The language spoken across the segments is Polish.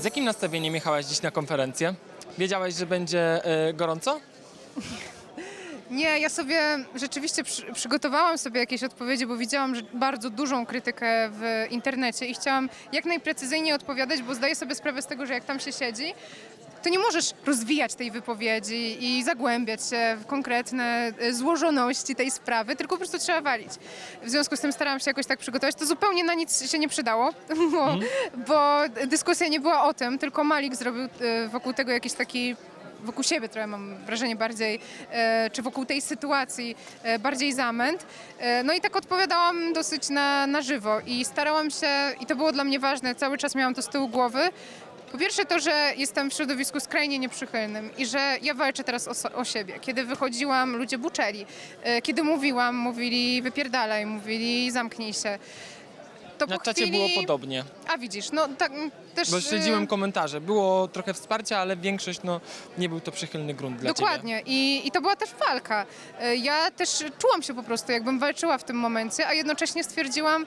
Z jakim nastawieniem jechałaś dziś na konferencję? Wiedziałaś, że będzie e, gorąco? Nie, ja sobie rzeczywiście przy, przygotowałam sobie jakieś odpowiedzi, bo widziałam że bardzo dużą krytykę w internecie i chciałam jak najprecyzyjniej odpowiadać, bo zdaję sobie sprawę z tego, że jak tam się siedzi, to nie możesz rozwijać tej wypowiedzi i zagłębiać się w konkretne e, złożoności tej sprawy, tylko po prostu trzeba walić. W związku z tym starałam się jakoś tak przygotować. To zupełnie na nic się nie przydało, bo, bo dyskusja nie była o tym, tylko Malik zrobił e, wokół tego jakiś taki wokół siebie trochę mam wrażenie bardziej, e, czy wokół tej sytuacji bardziej zamęt. No i tak odpowiadałam dosyć na, na żywo i starałam się, i to było dla mnie ważne, cały czas miałam to z tyłu głowy, po pierwsze to, że jestem w środowisku skrajnie nieprzychylnym i że ja walczę teraz o, o siebie. Kiedy wychodziłam, ludzie buczeli. E, Kiedy mówiłam, mówili wypierdalaj, mówili zamknij się. To Na po czacie chwili... było podobnie, A widzisz, no tak mm, też... bo e, śledziłem komentarze. Było trochę wsparcia, ale większość no, nie był to przychylny grunt dla ciebie. Dokładnie. I, I to była też walka. E, Ja też czułam się po prostu, jakbym walczyła w tym momencie, a jednocześnie stwierdziłam,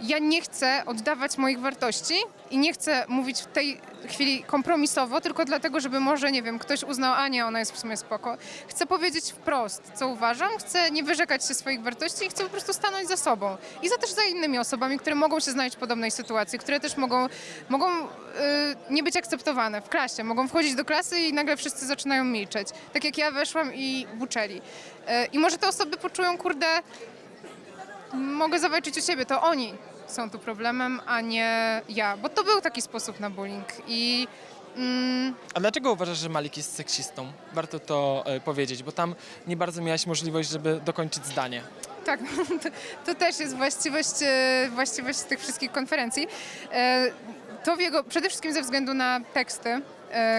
ja nie chcę oddawać moich wartości i nie chcę mówić w tej chwili kompromisowo, tylko dlatego, żeby może, nie wiem, ktoś uznał, a nie, ona jest w sumie spoko. Chcę powiedzieć wprost, co uważam, chcę nie wyrzekać się swoich wartości i chcę po prostu stanąć za sobą. I za też za innymi osobami, które mogą się znaleźć w podobnej sytuacji, które też mogą, mogą y, nie być akceptowane w klasie, mogą wchodzić do klasy i nagle wszyscy zaczynają milczeć. Tak jak ja weszłam i buczeli. Y, I może te osoby poczują, kurde, mogę zawalczyć o siebie, to oni są tu problemem, a nie ja. Bo to był taki sposób na bullying i mm, A dlaczego uważasz, że Malik jest seksistą? Warto to e, powiedzieć, bo tam nie bardzo miałaś możliwość, żeby dokończyć zdanie. tak, to, to też jest właściwość, e, właściwość tych wszystkich konferencji. E, To w jego, przede wszystkim ze względu na teksty,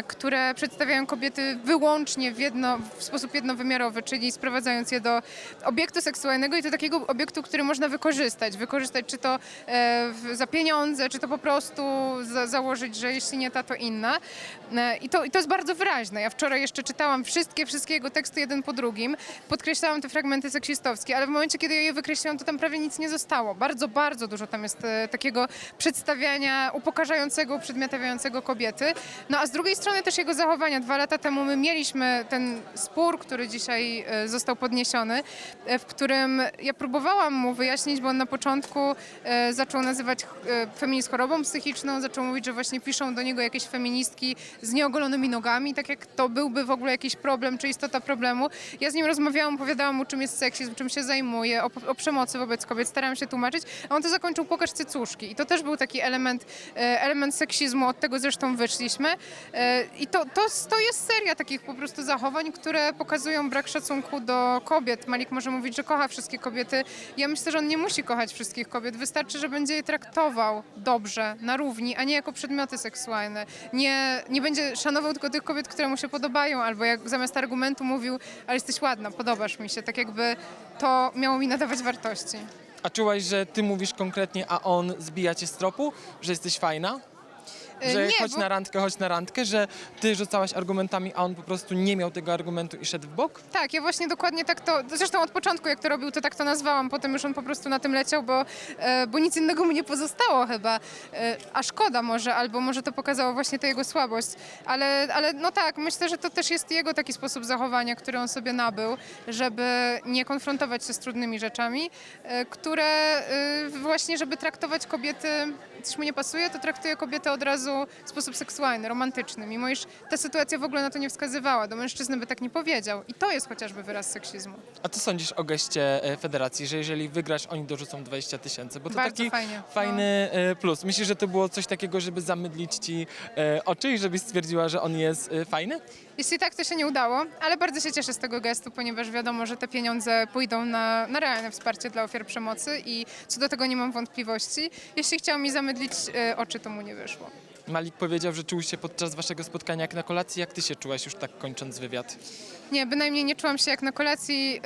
które przedstawiają kobiety wyłącznie w, jedno, w sposób jednowymiarowy, czyli sprowadzając je do obiektu seksualnego i to takiego obiektu, który można wykorzystać. Wykorzystać czy to e, za pieniądze, czy to po prostu za, założyć, że jeśli nie ta, to inna. E, I to, I to jest bardzo wyraźne. Ja wczoraj jeszcze czytałam wszystkie, wszystkie jego teksty jeden po drugim. Podkreślałam te fragmenty seksistowskie, ale w momencie, kiedy ja je wykreśliłam, to tam prawie nic nie zostało. Bardzo, bardzo dużo tam jest e, takiego przedstawiania upokarzającego, uprzedmiotawiającego kobiety. No a z drugiej strony też jego zachowania. Dwa lata temu my mieliśmy ten spór, który dzisiaj e, został podniesiony, e, w którym ja próbowałam mu wyjaśnić, bo on na początku e, zaczął nazywać feminizm chorobą psychiczną, zaczął mówić, że właśnie piszą do niego jakieś feministki z nieogolonymi nogami, tak jak to byłby w ogóle jakiś problem, czy istota problemu. Ja z nim rozmawiałam, opowiadałam mu, czym jest seksizm, czym się zajmuje, o, o przemocy wobec kobiet, starałam się tłumaczyć, a on to zakończył pokaż cycuszki. I to też był taki element, element seksizmu, od tego zresztą wyszliśmy. E, I to, to, to jest seria takich po prostu zachowań, które pokazują brak szacunku do kobiet. Malik może mówić, że kocha wszystkie kobiety. Ja myślę, że on nie musi kochać wszystkich kobiet. Wystarczy, że będzie je traktował dobrze, na równi, a nie jako przedmioty seksualne. Nie, nie będzie szanował tylko tych kobiet, które mu się podobają, albo jak zamiast argumentu mówił, ale jesteś ładna, podobasz mi się. Tak jakby to miało mi nadawać wartości. A czułaś, że ty mówisz konkretnie, a on zbija cię z tropu? Że jesteś fajna? Że nie, chodź bo- na randkę, chodź na randkę, że ty rzucałaś argumentami, a on po prostu nie miał tego argumentu i szedł w bok? Tak, ja właśnie dokładnie tak to, zresztą od początku jak to robił, to tak to nazwałam, potem już on po prostu na tym leciał, bo, e, bo nic innego mu nie pozostało chyba, e, a szkoda może, albo może to pokazało właśnie tę jego słabość, ale, ale no tak, myślę, że to też jest jego taki sposób zachowania, który on sobie nabył, żeby nie konfrontować się z trudnymi rzeczami, e, które właśnie, żeby traktować kobiety, coś mu nie pasuje, to traktuje kobietę od razu w sposób seksualny, romantyczny, mimo iż ta sytuacja w ogóle na to nie wskazywała, do mężczyzny by tak nie powiedział i to jest chociażby wyraz seksizmu. A co sądzisz o geście e, federacji, że jeżeli wygrasz, oni dorzucą 20 tysięcy? Bo to Bardzo taki fajnie, no. fajny e, plus. Myślisz, że to było coś takiego, żeby zamydlić ci e, oczy i żebyś stwierdziła, że on jest fajny? Jeśli tak, to się nie udało, ale bardzo się cieszę z tego gestu, ponieważ wiadomo, że te pieniądze pójdą na, na realne wsparcie dla ofiar przemocy i co do tego nie mam wątpliwości. Jeśli chciał mi zamydlić e, oczy, to mu nie wyszło. Malik powiedział, że czuł się podczas waszego spotkania jak na kolacji. Jak ty się czułaś już tak kończąc wywiad? Nie, bynajmniej nie czułam się jak na kolacji.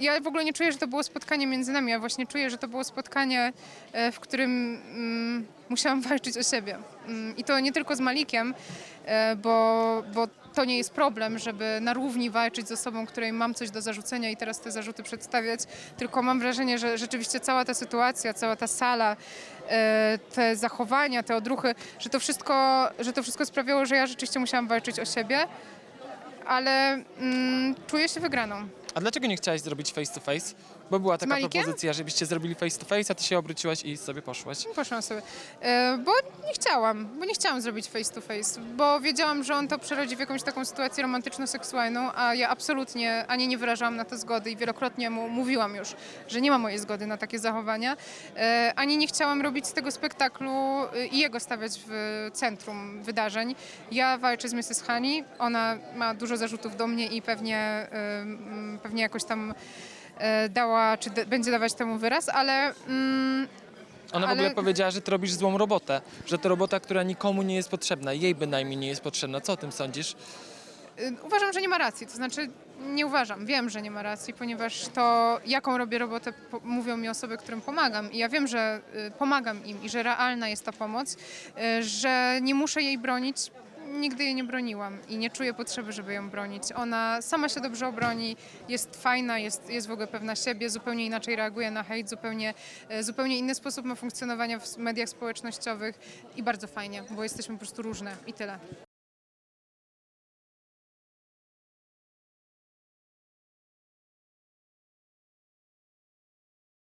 Ja w ogóle nie czuję, że to było spotkanie między nami. Ja właśnie czuję, że to było spotkanie, e, w którym mm, musiałam walczyć o siebie. Ym, I to nie tylko z Malikiem, e, bo, bo to nie jest problem, żeby na równi walczyć z osobą, której mam coś do zarzucenia i teraz te zarzuty przedstawiać, tylko mam wrażenie, że rzeczywiście cała ta sytuacja, cała ta sala e, te zachowania, te odruchy, że to wszystko, że to wszystko sprawiało, że ja rzeczywiście musiałam walczyć o siebie, ale mm, czuję się wygraną. A dlaczego nie chciałaś zrobić face to face? Bo była taka Malikiem? propozycja, żebyście zrobili face to face, a ty się obróciłaś i sobie poszłaś. Poszłam sobie, e, bo nie chciałam, bo nie chciałam zrobić face to face, bo wiedziałam, że on to przerodzi w jakąś taką sytuację romantyczno-seksualną, a ja absolutnie ani nie wyrażałam na to zgody i wielokrotnie mu mówiłam już, że nie ma mojej zgody na takie zachowania, e, ani nie chciałam robić z tego spektaklu e, i jego stawiać w centrum wydarzeń. Ja walczę z Mrs. Honey, ona ma dużo zarzutów do mnie i pewnie, e, mm, pewnie jakoś tam dała, czy będzie dawać temu wyraz, ale mm, Ona w Ale- ogóle powiedziała, że ty robisz złą robotę, że to robota, która nikomu nie jest potrzebna, jej bynajmniej nie jest potrzebna. Co o tym sądzisz? Y, Uważam, że nie ma racji. To znaczy, nie uważam, wiem, że nie ma racji, ponieważ to, jaką robię robotę, po, mówią mi osoby, którym pomagam. I ja wiem, że y, pomagam im i że realna jest ta pomoc, y, że nie muszę jej bronić. Nigdy jej nie broniłam i nie czuję potrzeby, żeby ją bronić. Ona sama się dobrze obroni, jest fajna, jest, jest w ogóle pewna siebie, zupełnie inaczej reaguje na hejt, zupełnie, y, zupełnie inny sposób ma funkcjonowania w mediach społecznościowych i bardzo fajnie, bo jesteśmy po prostu różne i tyle.